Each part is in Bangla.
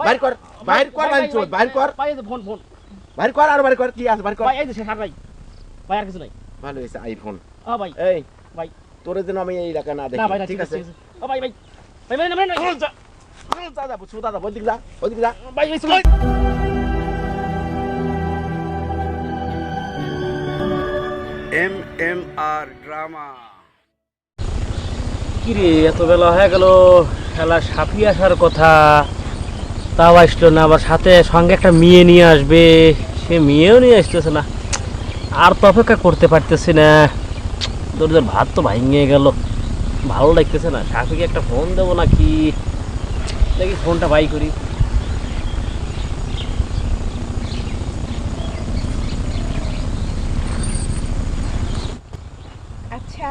বাইর কর বাইর কর লাঞ্চোদ বাইর কর। এই যে ফোন ফোন। বাইর কর আর বাইর কর কি আছে বাইর কর। ভাই এই যে শেখার ভাই। ভাই আর কিছু নাই। ভালো হয়েছে আইফোন ও ভাই এই ভাই। তোরে যেন আমি এই এলাকা না না ভাই না দেখি ঠিক আছে ও ভাই ভাই ভাই ভাই ভাই যা, যা যা বুঝছ দাদা ওদিক যা ওদিক যা। ভাই ভাই চলো। এম এম আর ড্রামা কিরে এত বেলা হয়ে গেল খেলা সাপি আসার কথা। তাও আসলো না আবার সাথে সঙ্গে একটা মেয়ে নিয়ে আসবে। সে মেয়েও নিয়ে আসতেছে না। আর তো অপেক্ষা করতে পারতেছি না। তোদের ভাত তো ভাঙিয়ে গেল। ভালো লাগতেছে না। সাপিকে একটা ফোন দেবো নাকি? দেখি ফোনটা বাই করি। আচ্ছা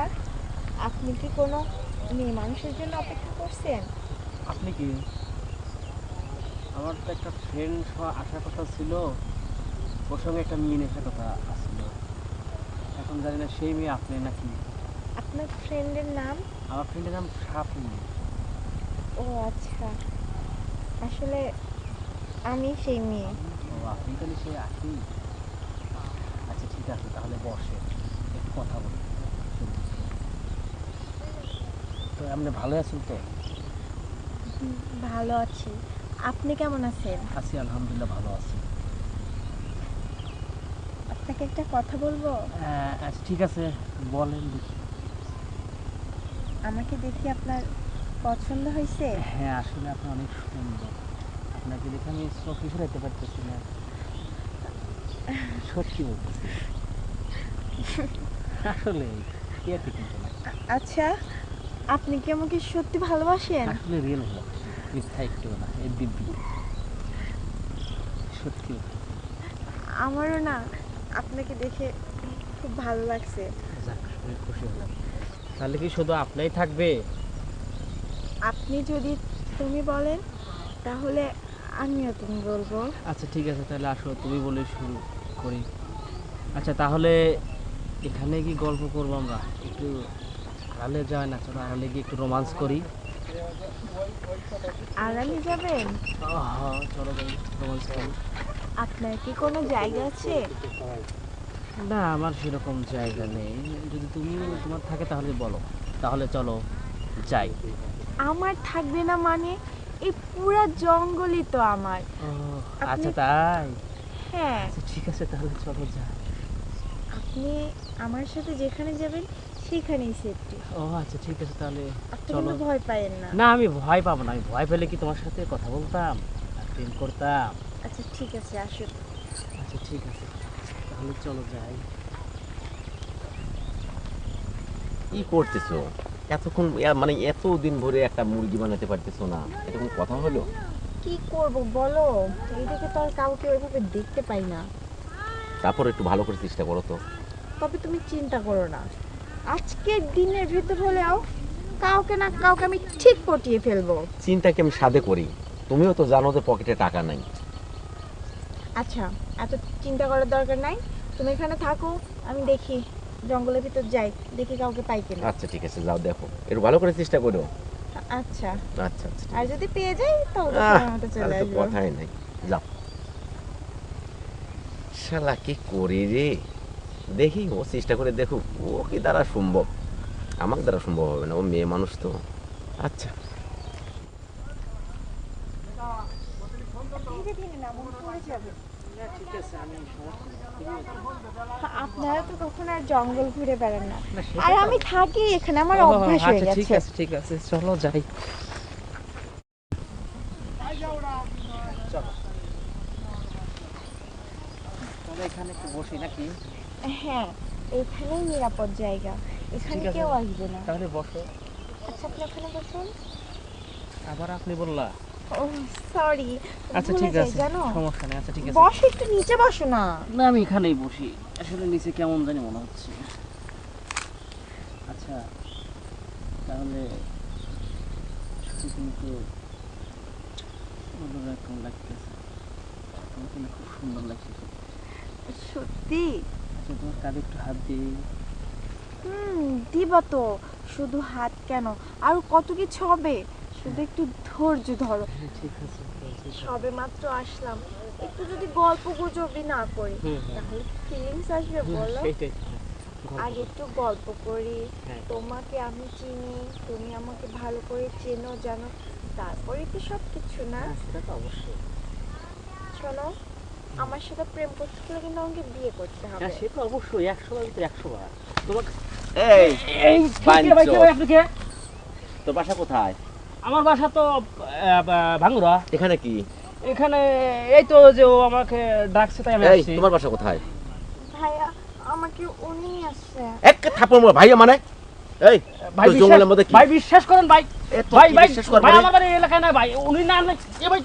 আপনি কি কোনো মেয়ে মানুষের জন্য অপেক্ষা করছেন? আপনি কি? আমার তো একটা ফ্রেন্ড আসার কথা ছিল ওর সঙ্গে একটা মেয়ে আসার কথা আসছিল এখন জানি না সেই মেয়ে আপনি নাকি। আপনার ফ্রেন্ডের নাম? আমার ফ্রেন্ডের নাম সাফি। ও আচ্ছা। আসলে আমি সেই মেয়ে। ও আপনি তাহলে সেই আছি আচ্ছা ঠিক আছে তাহলে বসে। একটু কথা বলি। তো আপনি ভালো আছেন তো? ভালো আছি। আপনি কেমন আছেন? আছি আলহামদুলিল্লাহ ভালো আছি। আপনাকে একটা কথা বলব? আচ্ছা ঠিক আছে বলেন দেখি। আমাকে দেখি আপনার পছন্দ হয়েছে? হ্যাঁ আসলে আপনি অনেক সুন্দর। আপনাকে দেখে আমি চোখে ফেরাইতে পারতেছি না। সত্যি বলতেছি। আসলে আচ্ছা আপনি কি আমাকে সত্যি ভালোবাসেন? আসলে রিয়েল হলো মিথ্যা একটু না এই দিব্যি সত্যি আমারও না আপনাকে দেখে খুব ভালো লাগছে। যাক শুনে খুশি হলাম। তাহলে কি শুধু আপনাই থাকবে? আপনি যদি তুমি বলেন তাহলে আমিও তুমি বলব। আচ্ছা ঠিক আছে তাহলে আসো তুমি বলে শুরু করি। আচ্ছা তাহলে এখানে কি গল্প করব আমরা? একটু আড়ালে যায় না চলো আড়ালে গিয়ে একটু রোমান্স করি। আড়ালে যাবেন? চলো যাই রোমান্স করি আপনার কি কোনো জায়গা আছে? না আমার সেরকম জায়গা নেই। যদি তুমি তোমার থাকে তাহলে বলো। তাহলে চলো যাই। আমার থাকবে না মানে? এই পুরা জঙ্গলই তো আমার। আচ্ছা তাই? হ্যাঁ। আচ্ছা ঠিক আছে তাহলে চলো যাই। আপনি আমার সাথে যেখানে যাবেন সেখানেই সেফটি ও আচ্ছা ঠিক আছে তাহলে চলো। ভয় পাইয়েন না। না আমি ভয় পাবো না আমি ভয় পেলে কি তোমার সাথে কথা বলতাম আর প্রেম করতাম? আচ্ছা ঠিক আছে আসুন আচ্ছা ঠিক আছে তাহলে চলো যাই। কি করতেছো? এতক্ষণ মানে এত দিন ভরে একটা মুরগি বানাতে পারতেছো না এটা কোনো কথা হলো? কি করব বলো? এইদিকে তো আর কাউকে ওইভাবে দেখতে পাই না। তারপর একটু ভালো করে চেষ্টা করো তো। তবে তুমি চিন্তা করো না। আজকের দিনের ভিতর হলেও কাউকে না কাউকে আমি ঠিক পটিয়ে ফেলব। চিন্তা কি আমি সাদে করি। তুমিও তো জানো যে পকেটে টাকা নাই। আচ্ছা এত চিন্তা করার দরকার নাই। তুমি এখানে থাকো আমি দেখি জঙ্গলের ভিতর যাই দেখি কাউকে পাই কিনা। আচ্ছা ঠিক আছে যাও দেখো। একটু ভালো করে চেষ্টা করো। আচ্ছা। আচ্ছা আচ্ছা আর যদি পেয়ে যাই তাহলে তোমার চলে আসব। কথাই নাই। যাও। শালা কি করি রে? দেখি ও চেষ্টা করে দেখুক ও কি দ্বারা সম্ভব? আমার দ্বারা সম্ভব হবে না ও মেয়ে মানুষ তো। আচ্ছা। ধীরে ধীরে না পড়ে যাবে ঠিক আছে আমি আপনারা তো কখনো আর জঙ্গল ঘুরে বেড়ান না। আর আমি থাকি এখানে আমার অভ্যাস হয়ে আচ্ছা ঠিক আছে ঠিক আছে চলো যাই। চলো এখানে একটু বসি নাকি? হ্যাঁ এখানেই নিরাপদ জায়গা। এখানে কেউ আসবে না। তাহলে বসো। আচ্ছা আপনি ওখানে বসুন। আবার আপনি বললা। Oh sorry. আচ্ছা ঠিক আছে। জানো? সমস্যা নেই। আচ্ছা ঠিক আছে। বসো একটু নিচে বসো না। না আমি এখানেই বসি। আসলে নিচে কেমন জানি মনে হচ্ছে। আচ্ছা তাহলে কিন্তু অন্যরকম লাগতেছে। খুব সুন্দর লাগছে সত্যি? আচ্ছা তোমার কাঁধে একটু হাত দিই হুম দিবা তো। শুধু হাত কেন? আর কত কিছু হবে? শুধু একটু ধৈর্য ধরো। ঠিক আছে সবে মাত্র আসলাম। একটু যদি গল্প গুজবই না করি তাহলে ফিলিংস আসবে বলো। সেইটাই আগে একটু গল্প করি। হ্যাঁ। তোমাকে আমি চিনি তুমি আমাকে ভালো করে চেনো জানো। তারপরে তো সব কিছু না? হ্যাঁ, সেটা তো অবশ্যই। শোনো। আমার সাথে প্রেম করতে হলে কিন্তু আমাকে বিয়ে করতে হবে। হ্যাঁ সে তো অবশ্যই একশো বার ভিতরে একশো বার তোমাকে এই এই পাঁচ কে ভাই, কে ভাই, আপনি কে? তোর বাসা কোথায়? আমার বাসা তো ভাঙ্গুরা এখানে কি? এখানে এই তো যে ও আমাকে ডাকছে তাই আমি আসছি। তোমার বাসা কোথায়? ভাইয়া আমাকে উনি আসছে। এক থাপ্পড় মারো, ভাইয়া মানে? এই ভাই বিশ্বাস জঙ্গলের মধ্যে ভাই বিশ্বাস করেন ভাই। ভাই ভাই ভাই আমার বাড়ি এলাকায় না ভাই। উনি না এ ভাই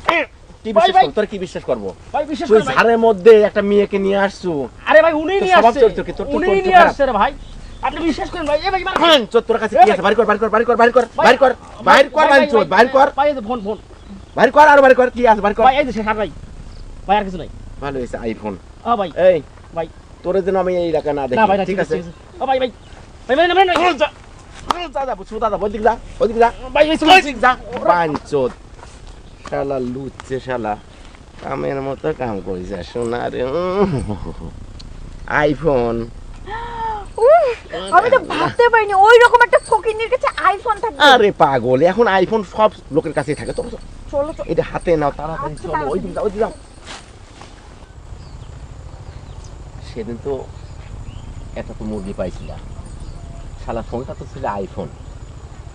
কি বিশ্বাস তোর কি বিশ্বাস করব? ভাই বিশ্বাস তুই ঝাড়ের মধ্যে একটা মেয়েকে নিয়ে আসছো। আরে ভাই উনি নিয়ে আসছে। চরিত্র কি? তোর- তোর উনি নিয়ে আসছে রে ভাই। আপনি বিশ্বাস করেন ভাই। এ ভাই তোর কাছে কি আছে? বাড়ি কর বাড়ি কর বাড়ি কর বাড়ি কর ভাই, কর বাইর কর ভাই, বাড়ি ভাই, চোদ ভাই, বাইর কর। ভাই ফোন ফোন। বাইর কর আর বাড়ি কর কি আছে? বাড়ি কর। ভাই এই যে সে ভাই। ভাই আর কিছু নাই। ভালো হয়েছে আইফোন ও ভাই। এই ভাই। তোরে যেন আমি এই এলাকা না দেখি ঠিক আছে ও ভাই ভাই। ভাই ভাই না ভাই যা যা যা বুঝছ দাদা ওদিক যা ওদিক যা ভাই ভাই যা বাঞ্চোদ শালা লুচ্ছে শালা। কামের মতো কাম করিস শোনা রে আইফোন আমি তো ভাবতে পারিনি ওই রকম একটা ফকিনের কাছে আইফোন থাকবে। আরে পাগল এখন আইফোন সব লোকের কাছেই থাকে। তো চলো চলো। এটা হাতে নাও তাড়াতাড়ি আচ্ছা, চলো। ওই যাও ওই যাও। সেদিন তো একটা তো মুরগি পাইছিলাম শালা ফোনটা তো ছিল আইফোন।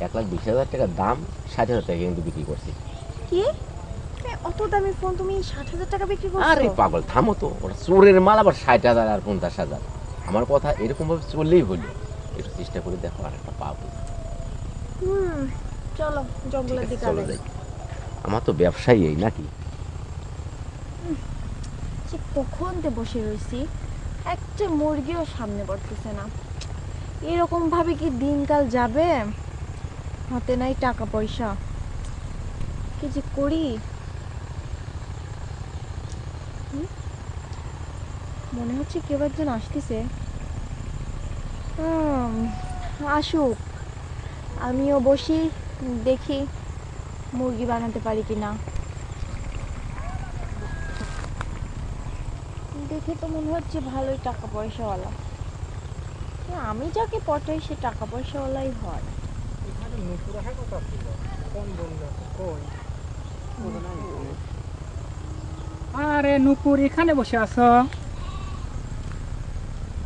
এক লাখ বিশ হাজার টাকার দাম ষাট হাজার টাকা কিন্তু বিক্রি করছি। কি? অত দামি ফোন তুমি ষাট হাজার টাকা বিক্রি আরে করছ পাগল থামো তো। ওরা চোরের মাল আবার ষাট হাজার আর পঞ্চাশ হাজার। আমার কথা এরকম ভাবে চললেই হলো। একটু চেষ্টা করে দেখো আর একটা পাবো। হুম চলো জঙ্গলের দিকে চলো যাই। আমার তো ব্যবসায়ী এই নাকি? সে কখন তে বসে রয়েছি একটা মুরগিও সামনে পড়তেছে না। এরকম ভাবে কি দিনকাল যাবে? হাতে নাই টাকা পয়সা। কি যে করি? মনে হচ্ছে কেউ একজন আসতেছে। আসুক। আমিও বসি দেখি মুরগি বানাতে পারি কিনা। দেখে তো মনে হচ্ছে ভালোই টাকা পয়সাওয়ালা না, আমি যাকে পটাই সে টাকা পয়সাওয়ালাই হয় আরে নুপুর এখানে বসে আছো?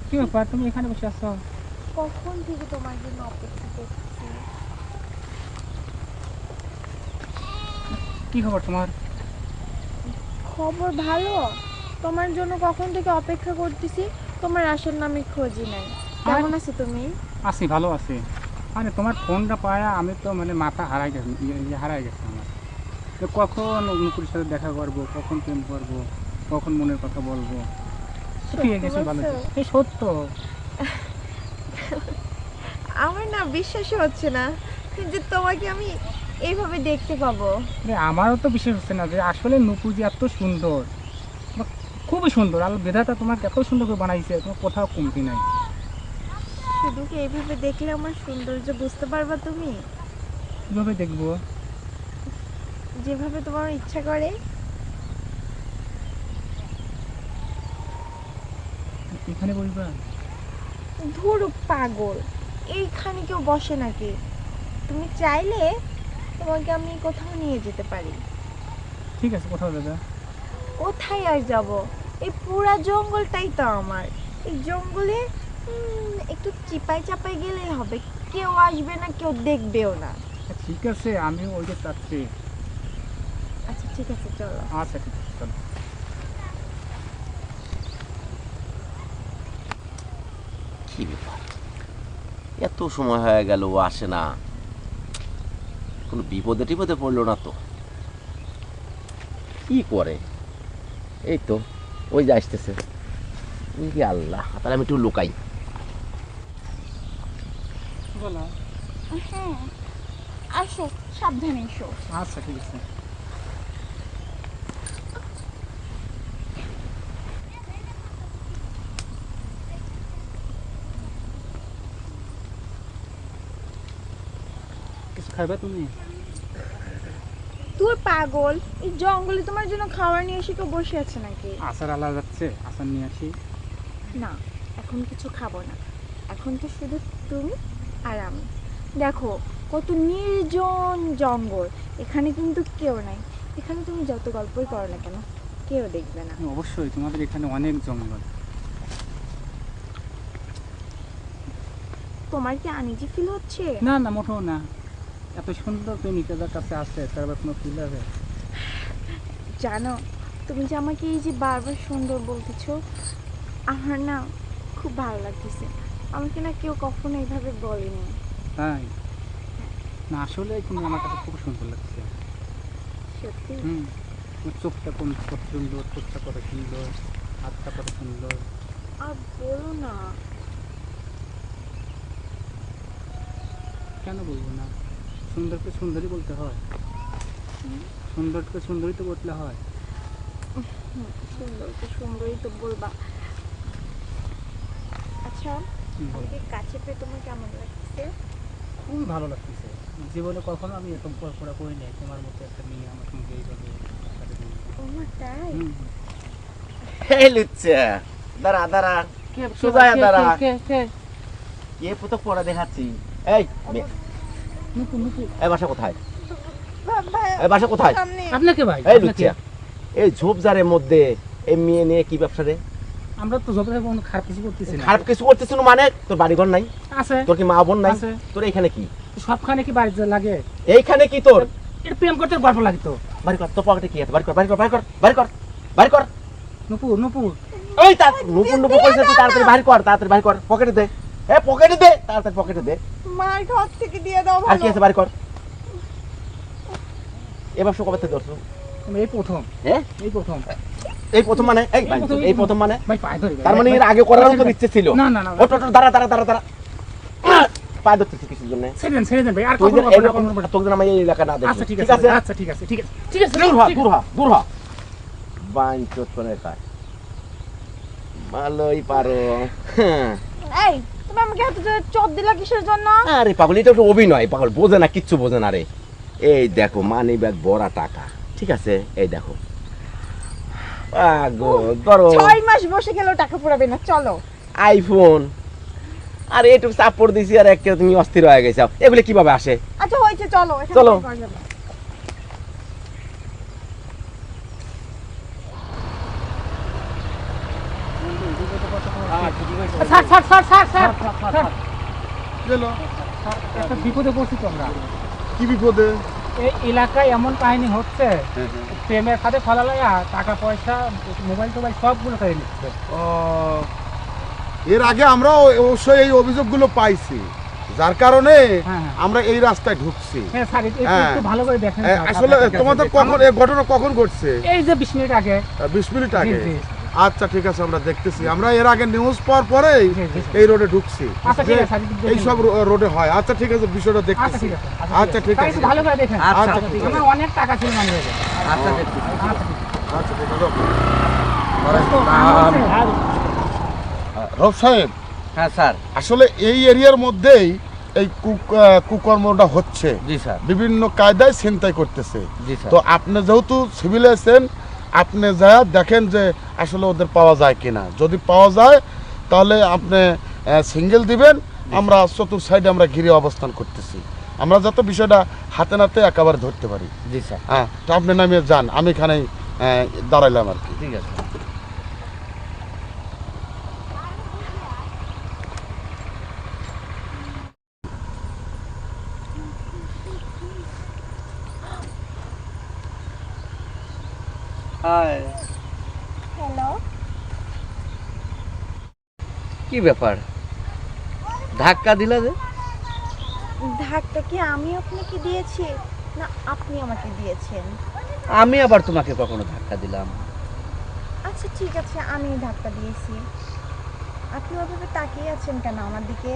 কি ব্যাপার তুমি এখানে বসে আছো? কখন থেকে তোমার জন্য অপেক্ষা করছি? কি খবর তোমার? খবর ভালো। তোমার জন্য কখন থেকে অপেক্ষা করতেছি? তোমার আসল নামে খোঁজই নাই। কেমন আছো তুমি? আছি ভালো আছি। আরে তোমার ফোনটা পায়া আমি তো মানে মাথা হারাই গেছি ইয়ে- ইয়ে হারাই গেছে আমার। কখন নুপুরের সাথে দেখা করব কখন প্রেম করব কখন মনের কথা বলব? সত্য আমার না বিশ্বাসই হচ্ছে না যে তোমাকে আমি এইভাবে দেখতে পাবো। আমারও তো বিশ্বাস হচ্ছে না যে আসলে নুপুর যে এত সুন্দর। খুবই সুন্দর। আর বেধাটা তোমাকে এত সুন্দর করে বানাইছে তোমার কোথাও কমতি নাই। শুধু কি এইভাবে দেখলে আমার সৌন্দর্য বুঝতে পারবা তুমি? কীভাবে দেখব? যেভাবে তোমার ইচ্ছা করে। এখানে বলবা ধুরু পাগল এইখানে কেউ বসে নাকি? তুমি চাইলে তোমাকে আমি কোথাও নিয়ে যেতে পারি। ঠিক আছে কোথাও দাদা কোথায় আর যাব? এই পুরা জঙ্গলটাই তো আমার। এই জঙ্গলে একটু চিপাই চাপাই গেলেই হবে। কেউ আসবে না কেউ দেখবেও না। ঠিক আছে আমি ওইটা চাচ্ছি ঠিক আছে চলো। আচ্ছা ঠিক আছে চলো। কি ব্যাপার? এত সময় হয়ে গেল ও আসে না। কোনো বিপদে টিপদে পড়ল না তো। কি করে? এই তো ওই যে আসতেছে। কি আল্লাহ তাহলে আমি একটু লুকাই। বলো। হ্যাঁ আসো সাবধানে এসো। আচ্ছা ঠিক আছে। খাইবা তুমি? তুই পাগল এই জঙ্গলে তোমার জন্য খাবার নিয়ে এসে কেউ বসে আছে নাকি? আচার আলা যাচ্ছে আচার নিয়ে আসি। না এখন কিছু খাব না। এখন তো শুধু তুমি আর আমি। দেখো কত নির্জন জঙ্গল এখানে কিন্তু কেউ নাই। এখানে তুমি যত গল্পই করো না কেন কেউ দেখবে না। হ্যাঁ, অবশ্যই তোমাদের এখানে অনেক জঙ্গল। তোমার কি আনিজি ফিল হচ্ছে? না না মোটেও না। এত সুন্দর প্রেমিকাদের কাছে আসে তার আবার কোনো ফিল হবে জানো তুমি যে আমাকে এই যে বারবার সুন্দর বলতেছো আমার না খুব ভালো লাগতেছে। আমাকে না কেউ কখনো এইভাবে বলেনি। তাই? না আসলে তুমি আমার কাছে খুব সুন্দর লাগছে। সত্যি? হুম চোখটা কোন কত সুন্দর চোখটা কত সুন্দর হাতটা কত সুন্দর। আর বলো না। কেন বলব না? সুন্দরকে সুন্দরই বলতে হয়। সুন্দরকে সুন্দরই তো বলতে হয়। হুম, সুন্দর তো সুন্দরই তো বলবা আচ্ছা আমাকে কাছে পেয়ে তোমার কেমন লাগছে? খুবই ভালো লাগতেছে। জীবনে কখনো আমি এরকম কল্পনা করি নাই। তোমার মতো একটা মেয়ে আমার সঙ্গে এইভাবে কথা তাই? এই লুচ্চা দাঁড়া দাঁড়া। সোজা দাঁড়া। কে পুতো পড়া দেখাচ্ছি। এই। এই বাসা কোথায়? এই বাসা কোথায়? আপনাকে ভাই এই আপনাকে। এই ঝোপঝাড়ের মধ্যে এই মেয়ে নিয়ে কি ব্যবসা রে? আমরা তো জবে কোনো খারাপ কিছু করতেছি না। খারাপ কিছু করতেছিল মানে? তোর বাড়িঘর নাই? আছে। তোর কি মা বোন নাই? তোর এখানে কি? সবখানে কি বাড়িতে লাগে? এইখানে কি তোর? এটা প্রেম করতে গল্প লাগে তো। বাড়ি কর তোর পকেটে কি আছে? বাড়ি কর বাড়ি কর বাড়ি কর বাড়ি কর বাড়ি ওই নুপুর নুপুর তুই তাড়াতাড়ি বাড়ি কর তাড়াতাড়ি বাড়ি কর। পকেটে দে। এ পকেটে দে তাড়াতাড়ি পকেটে দে। মার ঘর থেকে দিয়ে দাও আর কি আছে বাড়ি কর। এবার সব কবে থেকে ধরছো এই প্রথম। হ্যাঁ এই প্রথম। এই প্রথম মানে? এই এই প্রথম, মানে। তার মানে এর আগে করার তো ইচ্ছে ছিল। না না না ও টোটো দাঁড়া দাঁড়া দাঁড়া দাঁড়া। পায়ে ধরতেছি কিছুর জন্য। ছেড়ে দেন ছেড়ে দেন ভাই। আর কখনো এরকম তোকে আমি এই এলাকা না দেখি। আচ্ছা ঠিক আছে আচ্ছা ঠিক আছে ঠিক আছে। ঠিক আছে দূর হ দূর হ দূর হ। বাইন চোট করে কাজ ভালোই পারো। এই তুমি আমাকে এত জোরে দিলা কিসের জন্য? আরে পাগল এটা একটা অভিনয় পাগল বোঝে না কিচ্ছু বোঝে না রে। এই দেখো মানি ব্যাগ বড়া টাকা ঠিক আছে? এই দেখো। পাগল ধরো। ছয় মাস বসে টাকা পুরাবে না চলো। আইফোন আর দিছি আর একে তুমি অস্থির হয়ে গেছো। এগুলো কীভাবে আসে? আচ্ছা হয়েছে চলো চলো। থেকে করা যাবে। এর আগে আমরা অবশ্যই এই অভিযোগগুলো পাইছি যার কারণে। আমরা এই রাস্তায় ঢুকছি আসলে তোমাদের কখন ঘটনা কখন ঘটছে এই যে বিশ মিনিট আগে বিশ মিনিট আগে। আচ্ছা ঠিক আছে আমরা দেখতেছি। আমরা এর আগে নিউজ পাওয়ার পরেই। এই রোডে ঢুকছি আচ্ছা। এই সব রোডে হয়। আচ্ছা ঠিক আছে বিষয়টা আচ্ছা দেখতেছি। আচ্ছা ঠিক আছে। ভালো করে দেখেন। আচ্ছা আমার অনেক টাকা ছিল মানে আচ্ছা আচ্ছা ঠিক আছে। আচ্ছা রব সাহেব হ্যাঁ স্যার। আসলে এই এরিয়ার মধ্যেই এই কুক- কুকর্মটা হচ্ছে। বিভিন্ন কায়দায় ছিনতাই করতেছে। তো আপনি যেহেতু সিভিল আছেন আপনি যা দেখেন যে আসলে ওদের পাওয়া যায় কিনা। যদি পাওয়া যায় তাহলে আপনি সিঙ্গেল দিবেন আমরা চতুর সাইডে আমরা ঘিরে অবস্থান করতেছি। আমরা যাতে বিষয়টা হাতে নাতে একেবারে ধরতে পারি। জি স্যার। হ্যাঁ তো আপনি নামিয়ে যান আমি এখানেই দাঁড়াইলাম আর কি। ঠিক আছে। হ্যালো কি ব্যাপার? ধাক্কা দিলা যে? ধাক্কা কি আমি আপনাকে দিয়েছি? না আপনি আমাকে দিয়েছেন। আমি আবার তোমাকে কখনো ধাক্কা দিলাম? আচ্ছা ঠিক আছে আমি ধাক্কা দিয়েছি। আপনি ওভাবে তাকিয়ে আছেন কেন আমার দিকে?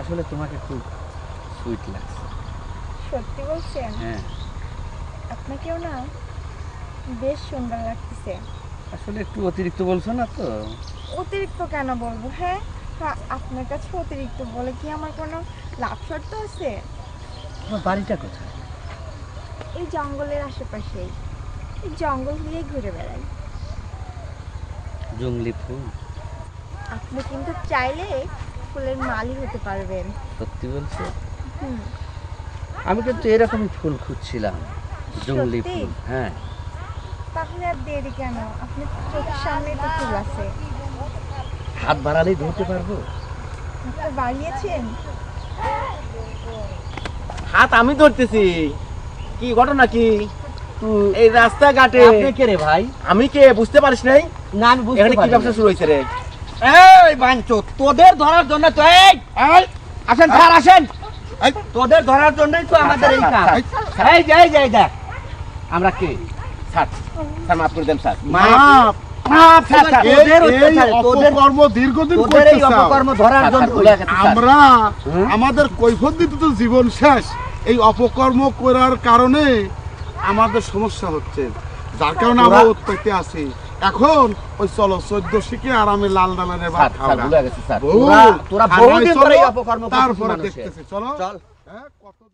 আসলে তোমাকে খুব সুইট লাগছে। সত্যি বলছেন? হ্যাঁ। আপনাকেও না বেশ সুন্দর লাগতেছে। আসলে একটু অতিরিক্ত বলছো না তো? অতিরিক্ত কেন বলব? হ্যাঁ আপনার কাছে অতিরিক্ত বলে কি আমার কোনো লাভ শর্ত আছে? তোমার বাড়িটা কোথায়? এই জঙ্গলের আশেপাশেই। এই জঙ্গল দিয়েই ঘুরে বেড়াই। জঙ্গলি ফুল? আপনি কিন্তু চাইলে ফুলের মালি হতে পারবেন। সত্যি বলছো? আমি কিন্তু এরকমই ফুল খুঁজছিলাম। জঙ্গলি ফুল হ্যাঁ। তাহলে আর দেরি কেন? আপনি চোখের সামনেই তো ফুল আছে। হাত বাড়ালেই ধরতে পারব? বাড়িয়েছেন? হাত আমি ধরতেছি। কি ঘটনা কি? এই রাস্তাঘাটে আপনি কে রে ভাই? আমি কে? বুঝতে পারিস নাই? না আমি বুঝতে এখানে কি ব্যবসা শুরু হয়েছে রে? এই বাঞ্চো তোদের ধরার জন্য তো এই আসেন স্যার আসেন। তোদের ধরার জন্যই তো আমাদের এই কাজ। এই, এই যে এই যে এই দেখ আমরা কে? স্যার মাফ করে দেন। আমরা আমাদের কৈফত দিতে তো জীবন শেষ। এই অপকর্ম করার কারণে আমাদের সমস্যা হচ্ছে। যার কারণে আমরা উৎপত্তি আছি। এখন ওই চলো চোদ্দ শিখে আর আমি লাল ডালানে স্যার স্যার ভুলে গেছে স্যার। বউ, তোরা- তোরা থানায় বহুদিন ধরে এই চলো, তারপরে দেখতেছি চলো। চল। হ্যাঁ, কত